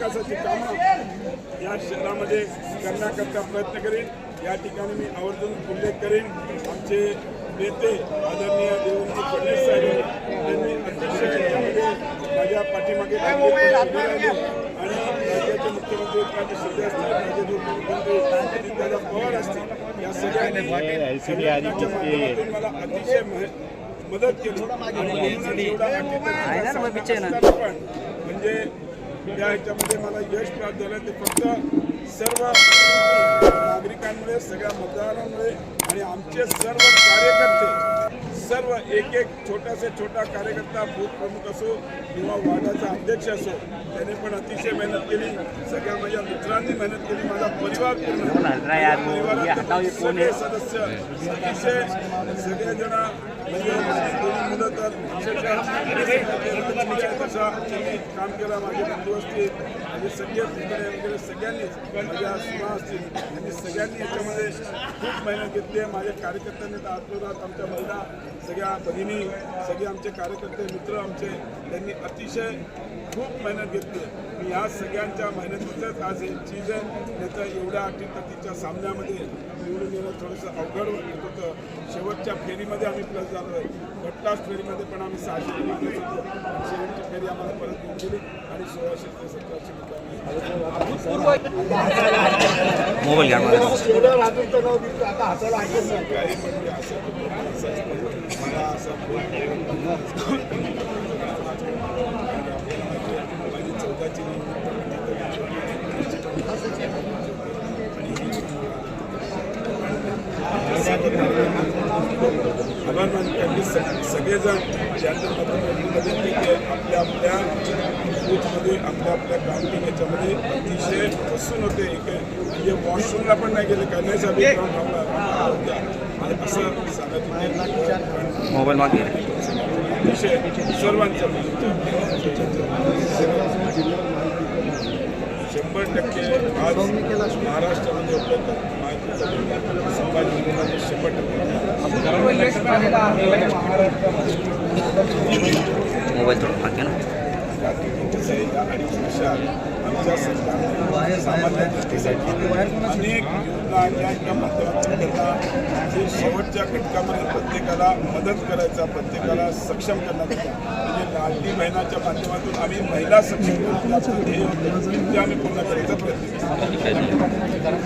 या शहरामध्ये करण्याकरता प्रयत्न करेन. या ठिकाणी मी आवर्जून उल्लेख करेन. आमचे नेते आदरणीय देवेंद्र फडणवीस साहेब यांनी अतिशय यामध्ये माझ्या पाठीमागे आणि राज्याचे मुख्यमंत्री एकनाथ शिंदे असतील राज्याचे उपमुख्यमंत्री अजितदादा पवार असतील या सगळ्यांनी मला अतिशय मदत केली. आणि म्हणूनच एवढा म्हणजे या ह्याच्यामध्ये मला यश प्राप्त झालं. ते फक्त सर्व नागरिकांमुळे सगळ्या मतदारांमुळे आणि आमचे सर्व कार्यकर्ते सर्व एक एक छोटासे छोटा कार्यकर्ता बूथ प्रमुख असो किंवा वार्डाचा अध्यक्ष असो त्याने पण अतिशय मेहनत केली. सगळ्या माझ्या मित्रांनी मेहनत केली. माझा परिवार पूर्ण. सगळे सदस्य अतिशय सगळेजण म्हणजे काम केलं माझे बंधू असतील माझे सगळे वगैरे सगळ्यांनीच माझ्या सुना असतील आणि सगळ्यांनी याच्यामध्ये खूप मेहनत घेतली आहे माझ्या कार्यकर्त्यांनी तर आत्मदात आमच्या महिला सगळ्या भगिनी सगळे आमचे कार्यकर्ते मित्र आमचे त्यांनी अतिशय खूप मेहनत घेतली आहे मी या सगळ्यांच्या मेहनतीचंच आज हे चीज आहे त्याचं एवढ्या अटीतटीच्या सामन्यामध्ये निवडून येणं थोडंसं अवघड होत होतं शेवटच्या फेरीमध्ये आम्ही प्लस झालो आहे. गट्टास फेरीमध्ये पण आम्ही सहाशे होतो शेवटची फेरी आम्हाला परत आणि सोळाशे ते सतराशे मोबाईल घ्या मला. काही म्हणजे असं असं असतं. मला असं माझी चौदाची आभार की सग- सगळेजण ज्यांच्या मतदारमध्ये ते आपल्या आपल्या बूथमध्ये आपल्या आपल्या काउंटिंग याच्यामध्ये अतिशय बसून होते. एक म्हणजे वॉशरूमला पण नाही गेले काय नाही साहेब होत्या. आणि असं सांगत मोबाईल मागे. अतिशय सर्वांच्या शंभर टक्के आज महाराष्ट्रामध्ये उपलब्ध माहिती संभाजी शंभर टक्के. मोबाईल थोडं मागे ना. अनेक शेवटच्या घटकामध्ये प्रत्येकाला मदत करायचा प्रत्येकाला सक्षम करण्याचा म्हणजे लाडली बहिणाच्या माध्यमातून आम्ही महिला सक्षम करण्याचं ध्येय आम्ही पूर्ण करायचा प्रयत्न